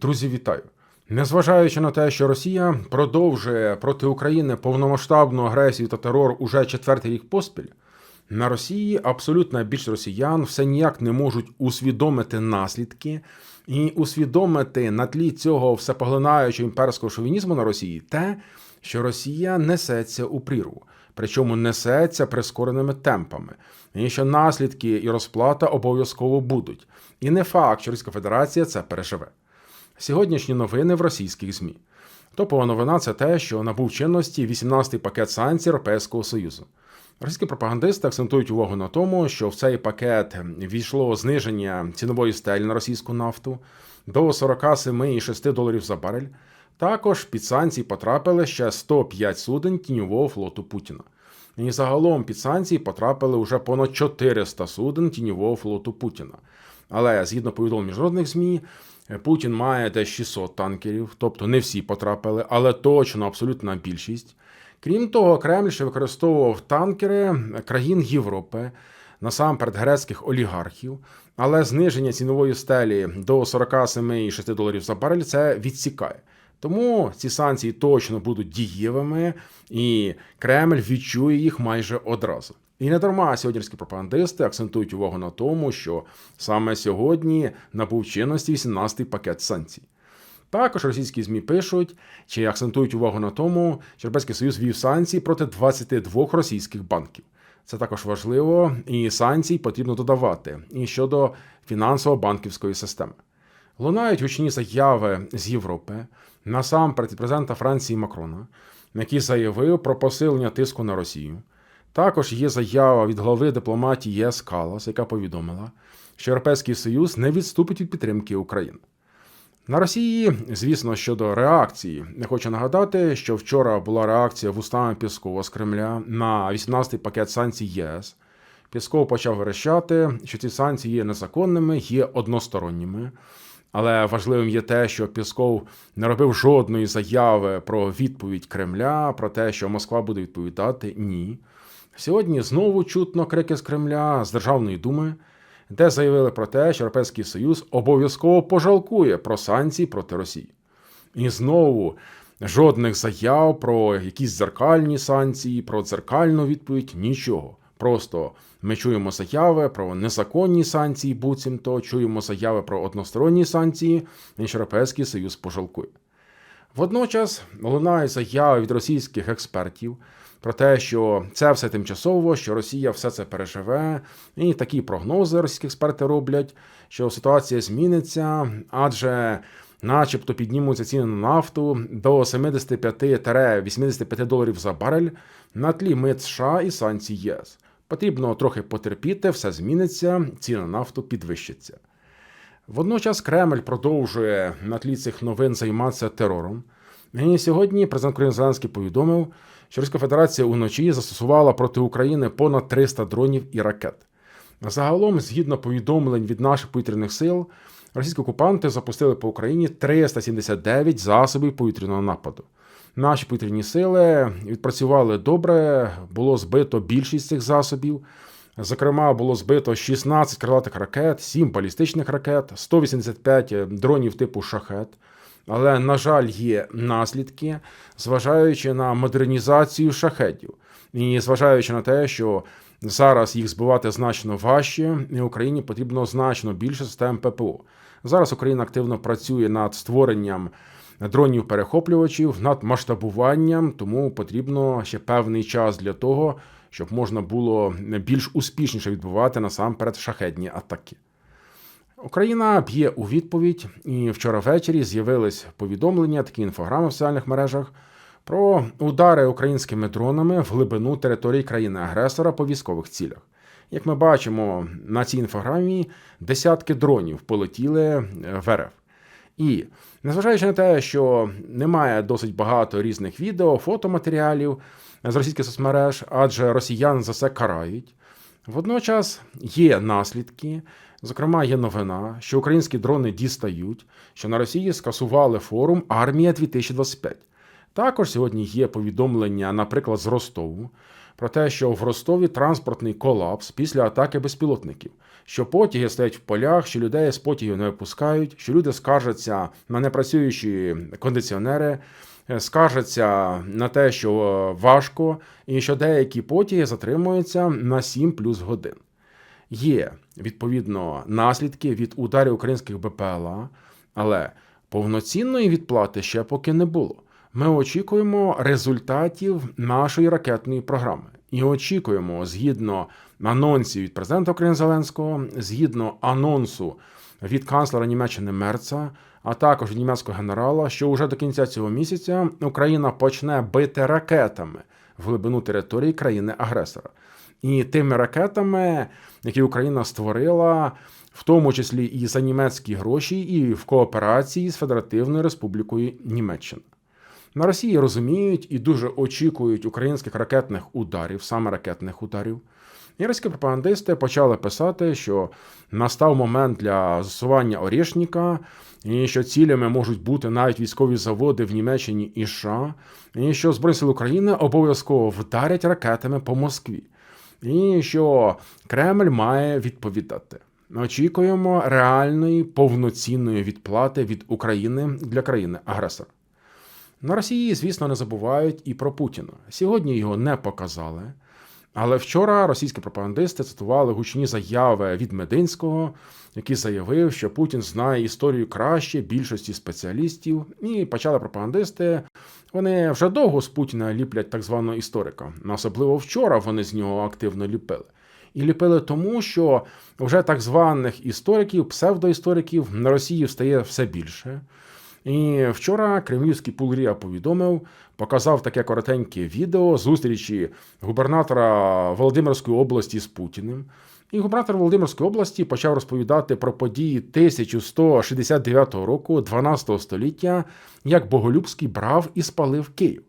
Друзі, вітаю! Незважаючи на те, що Росія продовжує проти України повномасштабну агресію та терор уже четвертий рік поспіль, на Росії абсолютна більшість росіян все ніяк не можуть усвідомити наслідки і усвідомити на тлі цього всепоглинаючого імперського шовінізму на Росії те, що Росія несеться у прірву, причому несеться прискореними темпами, і що наслідки і розплата обов'язково будуть. І не факт, що Російська Федерація це переживе. Сьогоднішні новини в російських ЗМІ. Топова новина це те, що набув чинності 18-й пакет санкцій Європейського Союзу. Російські пропагандисти акцентують увагу на тому, що в цей пакет війшло зниження цінової стелі на російську нафту до 47,6 доларів за барель. Також під санкції потрапили ще 105 суден тіньового флоту Путіна. І загалом під санкції потрапили вже понад 400 суден тіньового флоту Путіна. Але згідно повідомлень міжнародних ЗМІ, Путін має десь 600 танкерів, тобто не всі потрапили, але точно абсолютна більшість. Крім того, Кремль ще використовував танкери країн Європи, насамперед грецьких олігархів, але зниження цінової стелі до 47,6 доларів за барель це відсікає. Тому ці санкції точно будуть дієвими, і Кремль відчує їх майже одразу. І не дарма сьогоднішні пропагандисти акцентують увагу на тому, що саме сьогодні набув чинності 18-й пакет санкцій. Також російські ЗМІ пишуть чи акцентують увагу на тому, що Європейський Союз вів санкції проти 22 російських банків. Це також важливо, і санкцій потрібно додавати і щодо фінансово-банківської системи. Лунають гучні заяви з Європи, насамперед президента Франції Макрона, який заявив про посилення тиску на Росію. Також є заява від глави дипломатії ЄС Калас, яка повідомила, що Європейський Союз не відступить від підтримки України. На Росії, звісно, щодо реакції, не хочу нагадати, що вчора була реакція вустами Піскова з Кремля на 18-й пакет санкцій ЄС. Пісков почав верещати, що ці санкції є незаконними, є односторонніми. Але важливим є те, що Пісков не робив жодної заяви про відповідь Кремля, про те, що Москва буде відповідати. Ні. Сьогодні знову чутно крики з Кремля з Державної думи, де заявили про те, що Європейський Союз обов'язково пожалкує про санкції проти Росії. І знову жодних заяв про якісь дзеркальні санкції, про дзеркальну відповідь нічого. Просто ми чуємо заяви про незаконні санкції, буцімто чуємо заяви про односторонні санкції, і Європейський Союз пожалкує. Водночас лунає заяви від російських експертів про те, що це все тимчасово, що Росія все це переживе, і такі прогнози російські експерти роблять, що ситуація зміниться, адже. Начебто піднімуться ціни на нафту до 75-85 доларів за барель на тлі мит США і санкцій ЄС. Потрібно трохи потерпіти, все зміниться, ціни на нафту підвищаться. Водночас Кремль продовжує на тлі цих новин займатися терором. І сьогодні президент Зеленський повідомив, що Російська Федерація уночі застосувала проти України понад 300 дронів і ракет. Загалом, згідно повідомлень від наших повітряних сил, російські окупанти запустили по Україні 379 засобів повітряного нападу. Наші повітряні сили відпрацювали добре, було збито більшість цих засобів. Зокрема, було збито 16 крилатих ракет, 7 балістичних ракет, 185 дронів типу шахет. Але, на жаль, є наслідки, зважаючи на модернізацію шахетів, і зважаючи на те, що зараз їх збивати значно важче, і Україні потрібно значно більше систем ППО. Зараз Україна активно працює над створенням дронів-перехоплювачів, над масштабуванням, тому потрібно ще певний час для того, щоб можна було більш успішніше відбувати насамперед шахетні атаки. Україна б'є у відповідь, і вчора ввечері з'явились повідомлення, такі інфограми в соціальних мережах про удари українськими дронами в глибину території країни-агресора по військових цілях. Як ми бачимо на цій інфограмі, десятки дронів полетіли в РФ. І незважаючи на те, що немає досить багато різних відео, фотоматеріалів з російських соцмереж, адже росіян за це карають. Водночас є наслідки. Зокрема, є новина, що українські дрони дістають, що на Росії скасували форум Армія 2025. Також сьогодні є повідомлення, наприклад, з Ростову про те, що в Ростові транспортний колапс після атаки безпілотників, що потяги стоять в полях, що людей з потягів не випускають, що люди скаржаться на непрацюючі кондиціонери, е, скаржаться на те, що е, важко, і що деякі потяги затримуються на 7 плюс годин. Є відповідно наслідки від ударів українських БПЛА, але повноцінної відплати ще поки не було. Ми очікуємо результатів нашої ракетної програми і очікуємо, згідно анонсів від президента України Зеленського, згідно анонсу від канцлера Німеччини Мерца, а також німецького генерала, що вже до кінця цього місяця Україна почне бити ракетами в глибину території країни-агресора. І тими ракетами, які Україна створила, в тому числі і за німецькі гроші, і в кооперації з Федеративною Республікою Німеччина. На Росії розуміють і дуже очікують українських ракетних ударів, саме ракетних ударів. І російські пропагандисти почали писати, що настав момент для засування Орішніка, і що цілями можуть бути навіть військові заводи в Німеччині і США, і що Збройні Сили України обов'язково вдарять ракетами по Москві, і що Кремль має відповідати. Очікуємо реальної повноцінної відплати від України для країни-агресора. На Росії, звісно, не забувають і про Путіна. Сьогодні його не показали. Але вчора російські пропагандисти цитували гучні заяви від Мединського, який заявив, що Путін знає історію краще більшості спеціалістів. І почали пропагандисти. Вони вже довго з Путіна ліплять так званого історика. Особливо вчора вони з нього активно ліпили. І ліпили тому, що вже так званих істориків, псевдоісториків на Росії стає все більше. І вчора кремлівський Пулрія повідомив, показав таке коротеньке відео зустрічі губернатора Володимирської області з Путіним. І губернатор Володимирської області почав розповідати про події 1169 року, 12 століття, як Боголюбський брав і спалив Київ.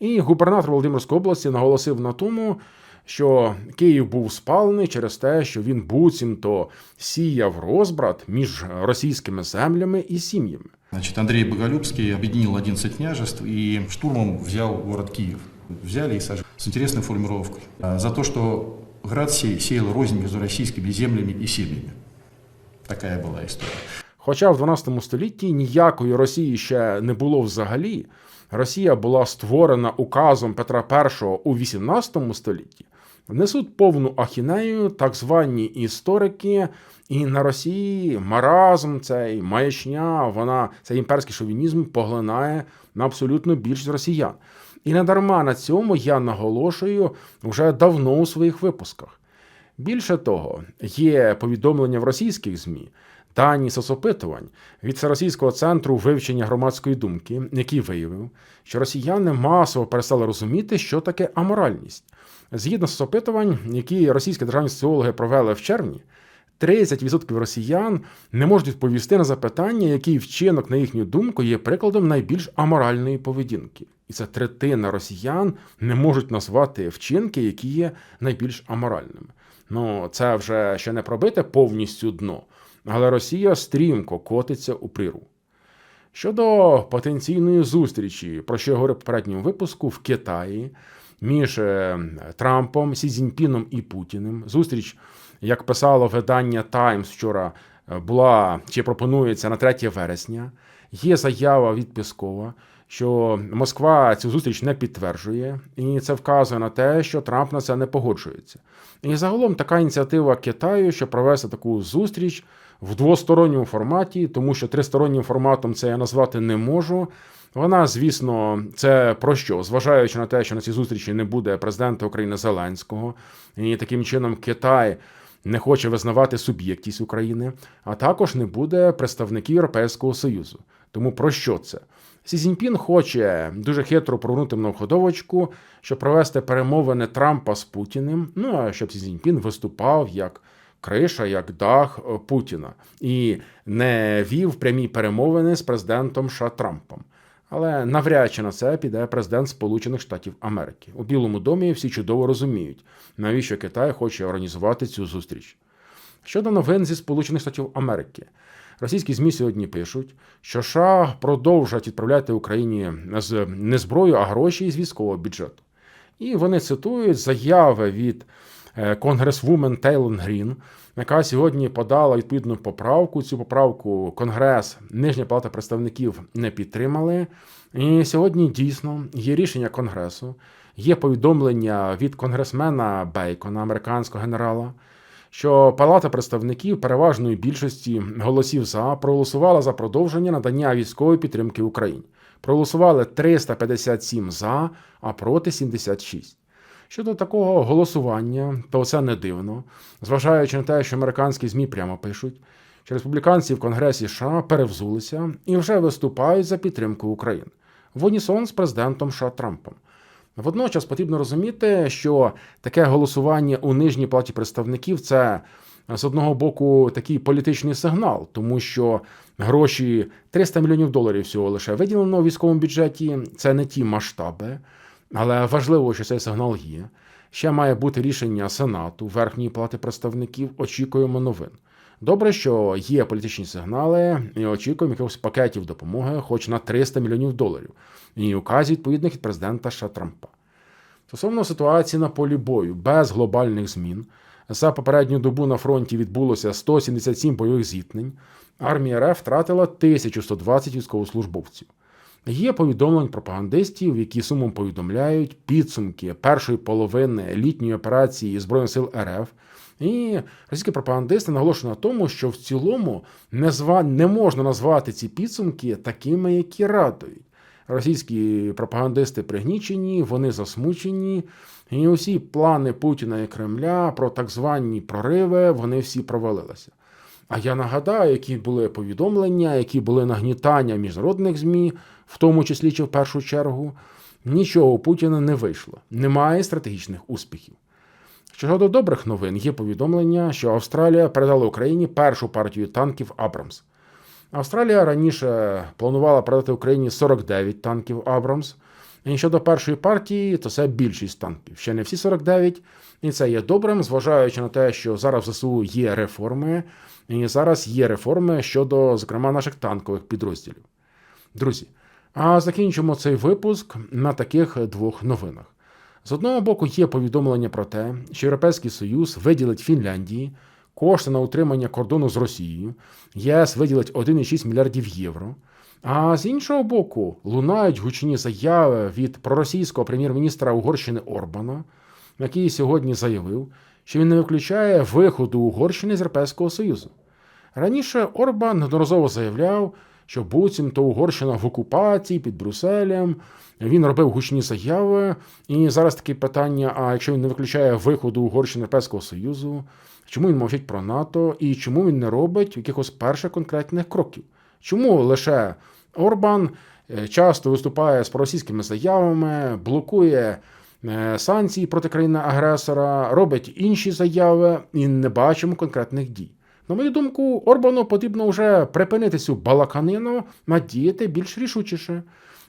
І губернатор Володимирської області наголосив на тому, що Київ був спалений через те, що він буцімто сіяв розбрат між російськими землями і сім'ями. Значит, Андрей Боголюбский объединил 11 княжеств и штурмом взял город Киев. Взяли и сожгли. С интересной формулировкой. За то, что град сей сеял рознь между российскими землями и семьями. Такая была история. Хоча в 12 столітті ніякої Росії ще не було взагалі, Росія була створена указом Петра І у 18 столітті. Несуть повну ахінею так звані історики, і на Росії маразм цей маячня, вона цей імперський шовінізм поглинає на абсолютно більшість росіян. І не дарма на цьому я наголошую вже давно у своїх випусках. Більше того, є повідомлення в російських ЗМІ, дані соцопитувань від Всеросійського центру вивчення громадської думки, який виявив, що росіяни масово перестали розуміти, що таке аморальність. Згідно з опитувань, які російські державні соціологи провели в червні, 30% росіян не можуть відповісти на запитання, який вчинок, на їхню думку, є прикладом найбільш аморальної поведінки. І це третина росіян не можуть назвати вчинки, які є найбільш аморальними. Ну, це вже ще не пробите повністю дно, але Росія стрімко котиться у пріру. Щодо потенційної зустрічі, про що я говорив в попередньому випуску, в Китаї між е, Трампом, Сі Цзіньпіном і Путіним. Зустріч, як писало видання Times вчора, е, була чи пропонується на 3 вересня. Є заява від Пескова, що Москва цю зустріч не підтверджує, і це вказує на те, що Трамп на це не погоджується. І загалом така ініціатива Китаю, щоб провести таку зустріч в двосторонньому форматі, тому що тристороннім форматом це я назвати не можу. Вона, звісно, це про що? Зважаючи на те, що на цій зустрічі не буде президента України Зеленського, і таким чином Китай не хоче визнавати суб'єктність України, а також не буде представників Європейського Союзу. Тому про що це? Сі Цзіньпін хоче дуже хитро прогнути многоходовочку, щоб провести перемовини Трампа з Путіним. Ну а щоб Сі Цзіньпін виступав як криша, як дах е, Путіна і не вів прямі перемовини з президентом США Трампом. Але навряд чи на це піде президент Сполучених Штатів Америки. У Білому домі всі чудово розуміють, навіщо Китай хоче організувати цю зустріч. Щодо новин зі Сполучених Штатів Америки, російські ЗМІ сьогодні пишуть, що США продовжать відправляти Україні з не зброю, а гроші з військового бюджету. І вони цитують заяви від конгресвумен Тейлон Грін, яка сьогодні подала відповідну поправку. Цю поправку Конгрес, Нижня палата представників не підтримали. І сьогодні дійсно є рішення Конгресу, є повідомлення від конгресмена Бейкона, американського генерала, що Палата представників переважної більшості голосів за проголосувала за продовження надання військової підтримки Україні. Проголосували 357 за, а проти 76. Щодо такого голосування, то це не дивно, зважаючи на те, що американські ЗМІ прямо пишуть, що республіканці в Конгресі США перевзулися і вже виступають за підтримку України в унісон з президентом США Трампом. Водночас потрібно розуміти, що таке голосування у нижній палаті представників це з одного боку такий політичний сигнал, тому що гроші 300 мільйонів доларів всього лише виділено у військовому бюджеті. Це не ті масштаби, але важливо, що цей сигнал є. Ще має бути рішення Сенату, Верхньої палати представників. Очікуємо новин. Добре, що є політичні сигнали, і очікуємо якихось пакетів допомоги, хоч на 300 мільйонів доларів, і указів відповідних від президента США Трампа. Стосовно ситуації на полі бою, без глобальних змін, за попередню добу на фронті відбулося 177 бойових зіткнень. Армія РФ втратила 1120 військовослужбовців. Є повідомлень пропагандистів, які сумом повідомляють підсумки першої половини літньої операції Збройних сил РФ. І російські пропагандисти наголошують на тому, що в цілому не, зва... не можна назвати ці підсумки такими, які радують. Російські пропагандисти пригнічені, вони засмучені, і усі плани Путіна і Кремля про так звані прориви, вони всі провалилися. А я нагадаю, які були повідомлення, які були нагнітання міжнародних ЗМІ, в тому числі чи в першу чергу. Нічого у Путіна не вийшло, немає стратегічних успіхів. Щодо добрих новин, є повідомлення, що Австралія передала Україні першу партію танків Абрамс. Австралія раніше планувала передати Україні 49 танків Абрамс. Щодо першої партії, то це більшість танків. Ще не всі 49. І це є добрим, зважаючи на те, що зараз в ЗСУ є реформи, і зараз є реформи щодо, зокрема, наших танкових підрозділів. Друзі, а закінчимо цей випуск на таких двох новинах. З одного боку, є повідомлення про те, що Європейський Союз виділить Фінляндії кошти на утримання кордону з Росією, ЄС виділить 1,6 мільярдів євро. А з іншого боку, лунають гучні заяви від проросійського прем'єр-міністра Угорщини Орбана, який сьогодні заявив, що він не виключає виходу Угорщини з Європейського Союзу. Раніше Орбан неодноразово заявляв, що буцімто Угорщина в окупації під Брюсселем. Він робив гучні заяви. І зараз таке питання: а якщо він не виключає виходу Угорщини Європейського Союзу, чому він мовчить про НАТО і чому він не робить якихось перших конкретних кроків? Чому лише Орбан е, часто виступає з проросійськими заявами, блокує е, санкції проти країни-агресора, робить інші заяви і не бачимо конкретних дій? На мою думку, Орбану потрібно вже припинити цю балаканину, а діяти більш рішучіше.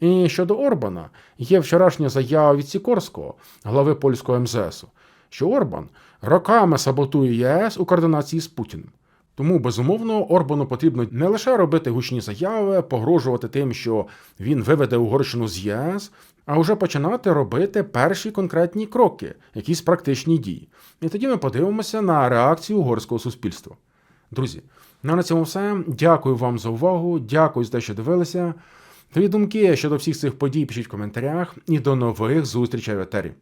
І щодо Орбана, є вчорашня заява від Сікорського, глави польського МЗС, що Орбан роками саботує ЄС у координації з Путіним. Тому, безумовно, Орбану потрібно не лише робити гучні заяви, погрожувати тим, що він виведе Угорщину з ЄС, а вже починати робити перші конкретні кроки, якісь практичні дії. І тоді ми подивимося на реакцію угорського суспільства. Друзі, на цьому все. Дякую вам за увагу. Дякую за те, що дивилися. Твої думки щодо всіх цих подій пишіть в коментарях і до нових зустрічей в етері.